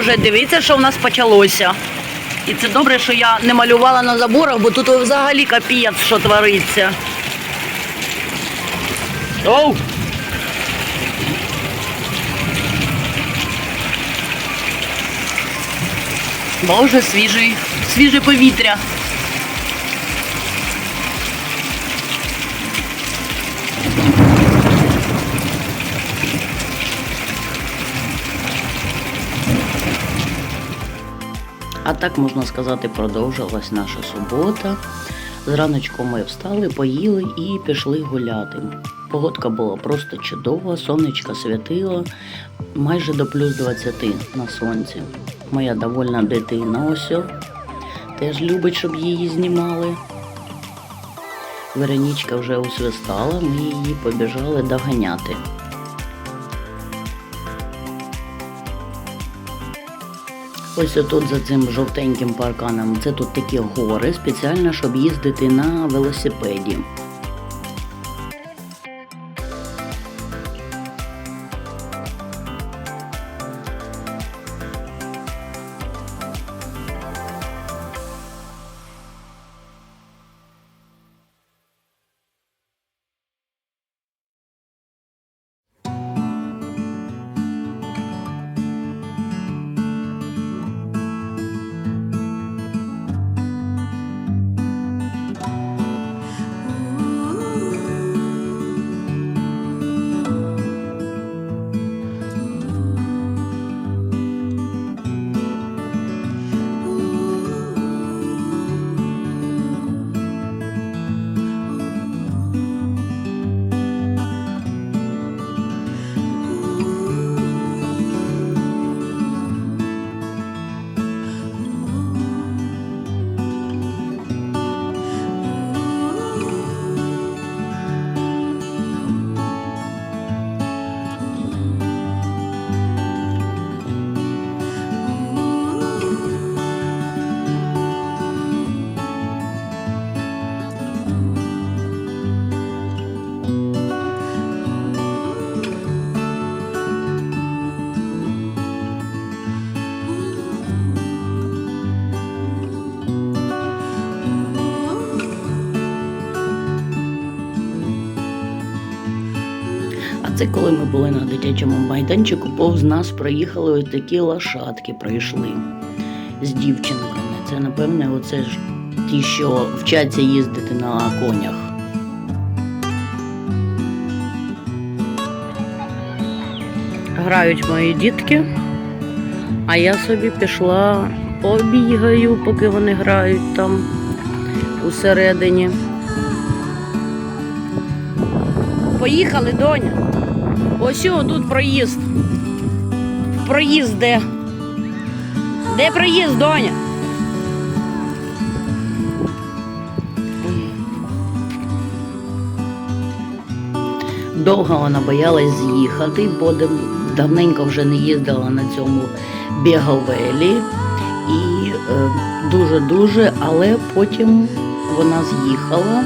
Боже, дивіться, що в нас почалося. І це добре, що я не малювала на заборах, бо тут взагалі капієць, що твориться. Оу! Боже, свіжий, свіже повітря. А так можна сказати, продовжилась наша субота. Зраночку ми встали, поїли і пішли гуляти. Погодка була просто чудова, сонечко світило майже до плюс 20 на сонці. Моя довольна дитина ось теж любить, щоб її знімали. Веронічка вже усвистала, ми її побіжали доганяти. Ось отут за цим жовтеньким парканом. Це тут такі гори, спеціально, щоб їздити на велосипеді. Це коли ми були на дитячому майданчику, повз нас проїхали ось такі лошадки пройшли з дівчинками. Це, напевне, оце ж ті, що вчаться їздити на конях. Грають мої дітки, а я собі пішла побігаю, поки вони грають там усередині. Поїхали, доня. Ось тут проїзд. Проїзд де? Де проїзд, доня? Довго вона боялась з'їхати, бо давненько вже не їздила на цьому біговелі. І е, дуже-дуже, але потім вона з'їхала.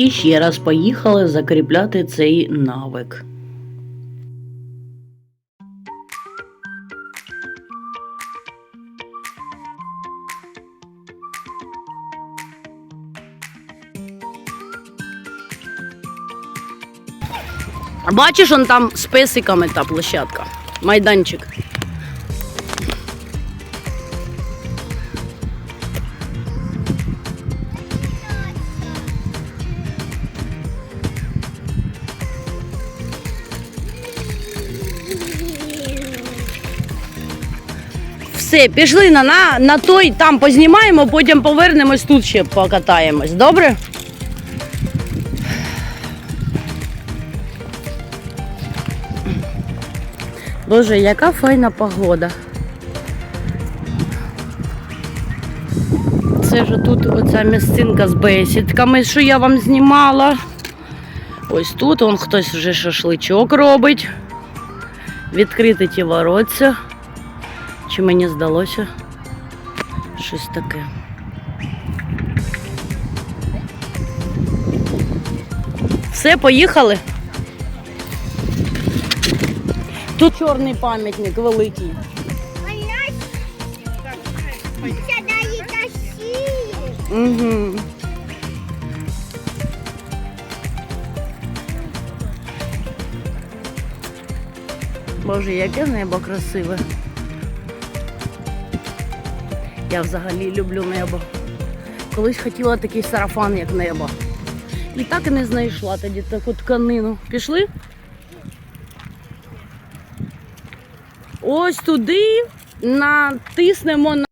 І ще раз поїхали закріпляти цей навик. Бачиш, он там з песиками та площадка, майданчик. Все, пішли на, на, на той, там познімаємо, потім повернемось тут ще покатаємось. Добре? Боже, яка файна погода. Це ж тут оця місцинка з бесідками, що я вам знімала. Ось тут он хтось вже шашличок робить. Відкрити ті воротця. Чи мені здалося щось таке? Все, поїхали. Тут чорний пам'ятник великий. Угу. Боже, яке небо красиве. Я взагалі люблю небо. Колись хотіла такий сарафан, як небо. І так і не знайшла тоді таку тканину. Пішли? Ось туди натиснемо на.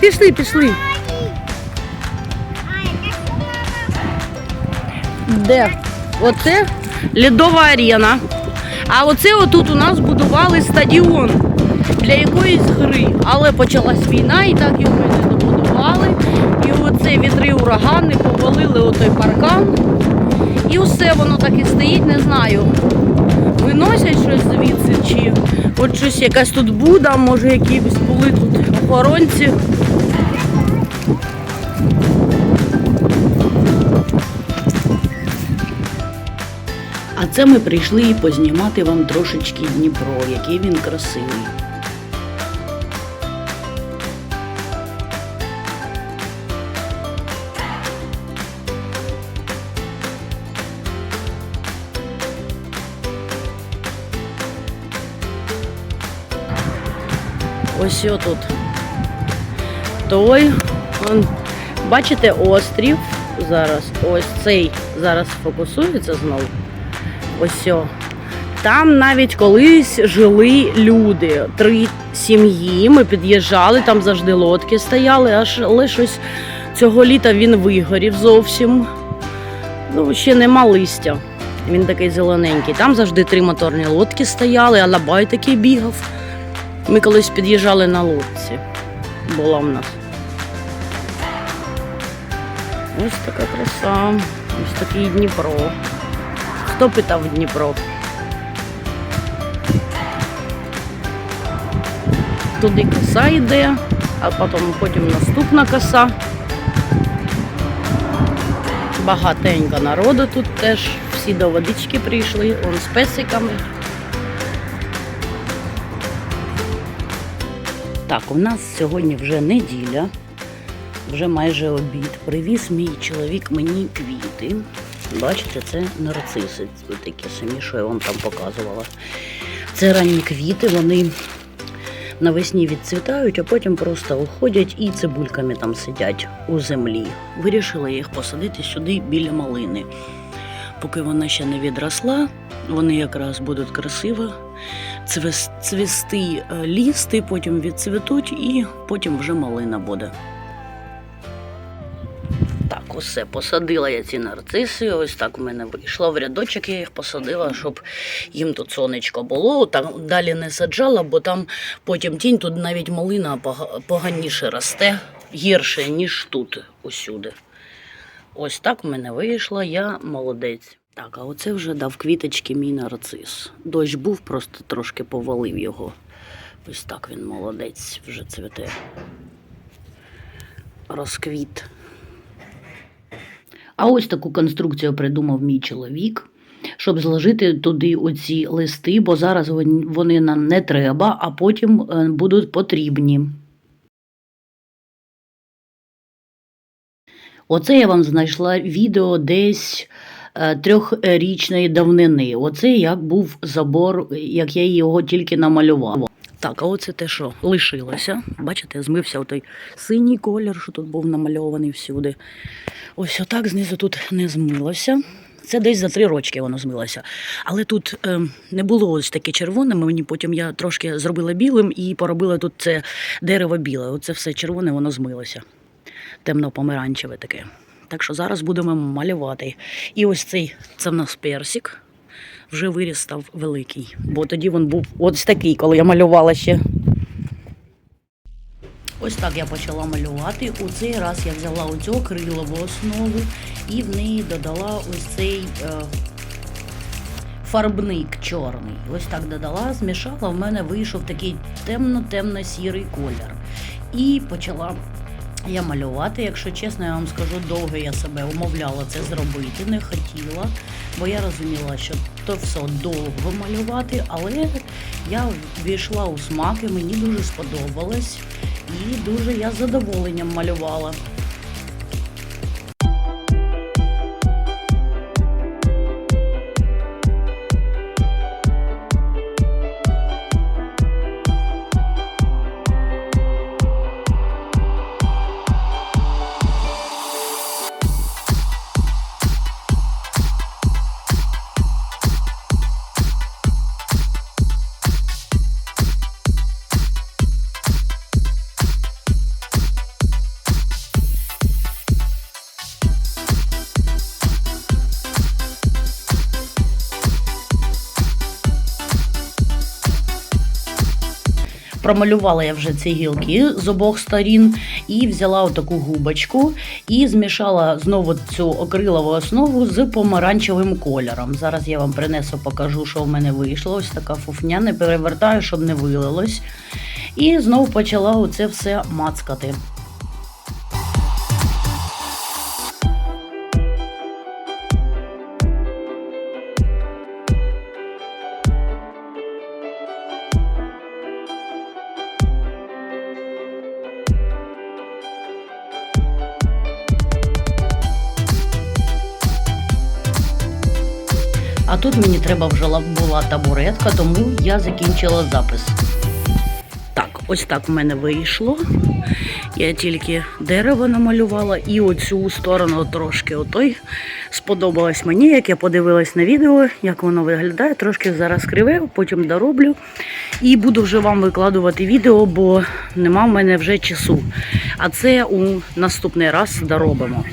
Пішли, пішли. Де? Оце льодова арена. А оце отут у нас будували стадіон для якоїсь гри. Але почалась війна і так його і не добудували. І оце вітри урагани повалили отой паркан. І все воно так і стоїть, не знаю. Виносять щось звідси, чи от щось якась тут буда, може якісь були тут охоронці. Це ми прийшли і познімати вам трошечки Дніпро, який він красивий. Ось тут. Той, он, бачите, острів. Зараз ось цей зараз фокусується знову. Ось. о. Там навіть колись жили люди, три сім'ї. Ми під'їжджали, там завжди лодки стояли, аж але цього літа він вигорів зовсім. Ну, ще нема листя. Він такий зелененький. Там завжди три моторні лодки стояли, алабай такий бігав. Ми колись під'їжджали на лодці. Була в нас. Ось така краса. Ось такий Дніпро. Хто питав Дніпро? Туди коса йде, а потім, потім наступна коса. Багатенько народу тут теж. Всі до водички прийшли, он з песиками. Так, у нас сьогодні вже неділя, вже майже обід. Привіз мій чоловік мені квіти. Бачите, це нарциси, такі самі, що я вам там показувала. Це ранні квіти, вони навесні відцвітають, а потім просто уходять і цибульками там сидять у землі. Вирішила їх посадити сюди біля малини. Поки вона ще не відросла, вони якраз будуть красиво цвісти, е, лізти, потім відцвітуть і потім вже малина буде. Так, усе, посадила я ці нарциси. Ось так у мене вийшло. В рядочок я їх посадила, щоб їм тут сонечко було. Там далі не саджала, бо там потім тінь, тут навіть малина поганіше росте, гірше, ніж тут усюди. Ось так у мене вийшло, я молодець. Так, а оце вже дав квіточки мій нарцис. Дощ був, просто трошки повалив його. Ось так він молодець, вже цвіте. Розквіт. А ось таку конструкцію придумав мій чоловік, щоб зложити туди оці листи, бо зараз вони нам не треба, а потім е, будуть потрібні. Оце я вам знайшла відео десь е, трьохрічної давнини. Оце як був забор, як я його тільки намалювала. Так, а оце те, що лишилося. Бачите, змився той синій колір, що тут був намальований всюди. Ось отак знизу тут не змилося. Це десь за три рочки воно змилося. Але тут е, не було ось таке червоне. Мені потім я трошки зробила білим і поробила тут це дерево біле. Оце все червоне, воно змилося. Темно-помаранчеве таке. Так що зараз будемо малювати. І ось цей це в нас персик. Вже виріс став великий. Бо тоді він був ось такий, коли я малювала ще. Ось так я почала малювати. У цей раз я взяла оцю акрилову основу і в неї додала ось цей е, фарбник чорний. Ось так додала, змішала, в мене вийшов такий темно-темно-сірий колір. І почала я малювати. Якщо чесно, я вам скажу, довго я себе умовляла це зробити, не хотіла, бо я розуміла, що то все довго малювати, але я ввійшла у смак і мені дуже сподобалось. І дуже я з задоволенням малювала. Промалювала я вже ці гілки з обох сторін і взяла отаку губочку і змішала знову цю окрилову основу з помаранчевим кольором. Зараз я вам принесу, покажу, що в мене вийшло. Ось така фуфня, не перевертаю, щоб не вилилось. І знову почала оце все мацкати. А тут мені треба вже була табуретка, тому я закінчила запис. Так, ось так в мене вийшло. Я тільки дерево намалювала і оцю сторону трошки отой сподобалось мені, як я подивилась на відео, як воно виглядає. Трошки зараз криве, потім дороблю. І буду вже вам викладувати відео, бо нема в мене вже часу. А це у наступний раз доробимо.